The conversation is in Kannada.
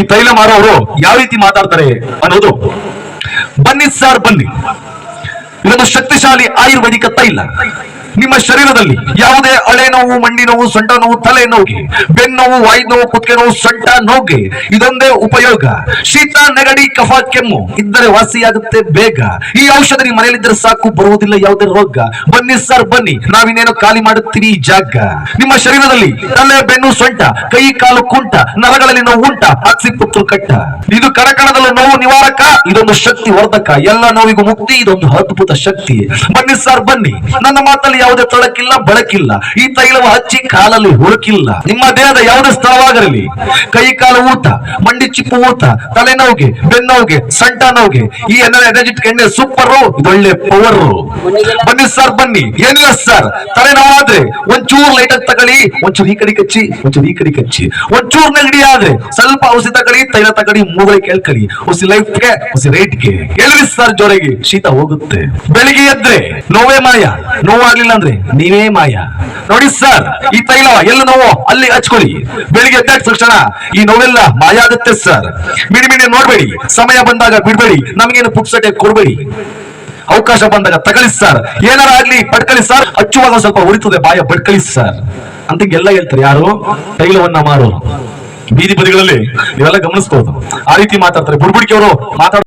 ಈ ತೈಲ ಮಾರೋರು ಯಾವ ರೀತಿ ಮಾತಾಡ್ತಾರೆ ಅನ್ನೋದು. ಬನ್ನಿ ಸರ್ ಬನ್ನಿ. ಇದೊಂದು ಶಕ್ತಿಶಾಲಿ ಆಯುರ್ವೇದಿಕ ತೈಲ ನಿಮ್ಮ ಶರೀರದಲ್ಲಿ ಯಾವುದೇ ಹಳೆ ನೋವು, ಮಂಡಿ ನೋವು, ಸೊಂಟ ನೋವು, ತಲೆ ನೋವಿಗೆ ಬೆನ್ನೋವು ವಾಯು ನೋವು, ಕುತ್ತಿಗೆ ನೋವು, ಸೊಂಟ ನೋವಿಗೆ ಇದೊಂದೇ ಉಪಯೋಗ. ಶೀತ, ನೆಗಡಿ, ಕಫ, ಕೆಮ್ಮು ಇದ್ದರೆ ವಾಸಿಯಾಗುತ್ತೆ ಬೇಗ. ಈ ಔಷಧ ನಿಮ್ಮ ಮನೆಯಲ್ಲಿದ್ದರೆ ಸಾಕು, ಬರುವುದಿಲ್ಲ ಯಾವುದೇ ರೋಗ. ಬನ್ನಿ ಸರ್, ಬನ್ನಿ. ನಾವಿನ್ನೇನು ಖಾಲಿ ಮಾಡುತ್ತೀವಿ ಈ ಜಾಗ. ನಿಮ್ಮ ಶರೀರದಲ್ಲಿ ತಲೆ, ಬೆನ್ನು, ಸೊಂಟ, ಕೈ, ಕಾಲು, ಕುಂಟ, ನರಗಳಲ್ಲಿ ನೋವು ಉಂಟ ಹಾಕ್ಸಿ ಪುತ್ರ, ಕಟ್ಟ. ಇದು ಕಣಕಣದಲ್ಲೂ ನೋವು ನಿವಾರಕ, ಇದೊಂದು ಶಕ್ತಿ ವರ್ಧಕ. ಎಲ್ಲ ನೋವಿಗೂ ಮುಕ್ತಿ, ಇದೊಂದು ಅದ್ಭುತ ಶಕ್ತಿ. ಬನ್ನಿ ಸರ್, ಬನ್ನಿ. ನನ್ನ ಮಾತಲ್ಲಿ ಯಾವುದೇ ತೊಳಕಿಲ್ಲ, ಬಳಕಿಲ್ಲ. ಈ ತೈಲವ ಹಚ್ಚಿ ಕಾಲಲ್ಲಿ ಹುಳುಕಿಲ್ಲ ನಿಮ್ಮ ದೇಹದ ಯಾವುದೇ ಸ್ಥಳವಾಗಿರಲಿ ಕೈ, ಕಾಲು ಊತ, ಮಂಡಿ ಚಿಪ್ಪು ಊತ ತಲೆನೋವಿಗೆ ಬೆನ್ನೋವಿಗೆ ಸಂಟ ನೋವಿಗೆ, ಈ ಎನರ್ಜೆಟಿಕ್ ಎಣ್ಣೆ ಸೂಪರ್ ಇದೊಳ್ಳೆ ಪವರ್ ಬನ್ನಿ ಸರ್ ಬನ್ನಿ. ಏನಿಲ್ಲ ಸರ್ ತಲೆನೋವಾದ್ರೆ ಒಂಚೂರು ಲೈಟ್ ಆಗಿ ತಗೊಳ್ಳಿ. ಒಂಚೂರು ಈ ಕಡೆ ಕಚ್ಚಿ, ಒಂಚೂರು ಈ ಕಡೆ ಕಚ್ಚಿ. ಒಂಚೂರು ನೆಗಡಿ ಆದ್ರೆ ಸ್ವಲ್ಪ ಔಷಧಿ ತಗೊಳ್ಳಿ, ತೈಲ ತಗೊಳ್ಳಿ, ಮೂಗಳಿ ಕೇಳ್ಕೊಳ್ಳಿ ಉಸಿ ಲೈಫ್ಗೆ ಉಸಿ ರೈಟ್ಗೆ ಎಲ್ರಿ ಸರ್ ಜೋರಾಗಿ ಶೀತ ಹೋಗುತ್ತೆ. ಬೆಳಿಗ್ಗೆ ಎದ್ರೆ ನೋವೇ ಮಾಯ. ನೋವಾಗ್ಲಿಲ್ಲ ಅಂದ್ರೆ ನೀವೇ ಮಾಯ. ನೋಡಿ ಸರ್, ಈ ತೈಲ ಎಲ್ಲ ನೋವು ಅಲ್ಲಿ ಹಚ್ಕೊಳ್ಳಿ. ಬೆಳಿಗ್ಗೆ ಎದ್ದ ತಕ್ಷಣ ಈ ನೋವೆಲ್ಲ ಮಾಯ ಆಗುತ್ತೆ ಸರ್. ಮಿಡಿ ಮಿಡಿ ನೋಡ್ಬೇಡಿ. ಸಮಯ ಬಂದಾಗ ಬಿಡ್ಬೇಡಿ. ನಮಗೇನು ಪುಕ್ಸಟೆ ಕೊಡ್ಬೇಡಿ. ಅವಕಾಶ ಬಂದಾಗ ತಗೊಳ್ಳಿ ಸರ್. ಏನಾರ ಆಗ್ಲಿ ಪಡ್ಕಳಿ ಸರ್. ಹಚ್ಚುವಾಗ ಸ್ವಲ್ಪ ಉಳಿತದೆ ಬಾಯ ಬಡ್ಕೊಳ್ಳಿ ಸರ್. ಅಂತ ಎಲ್ಲ ಹೇಳ್ತಾರೆ ಯಾರು? ತೈಲವನ್ನ ಮಾರೋರು ಬೀದಿ ಬದಿಗಳಲ್ಲಿ ಇವೆಲ್ಲ ಗಮನಿಸಬಹುದು ಆ ರೀತಿ ಮಾತಾಡ್ತಾರೆ. ಬುಡ್ಬುಡಿಕೆ ಅವರು ಮಾತಾಡ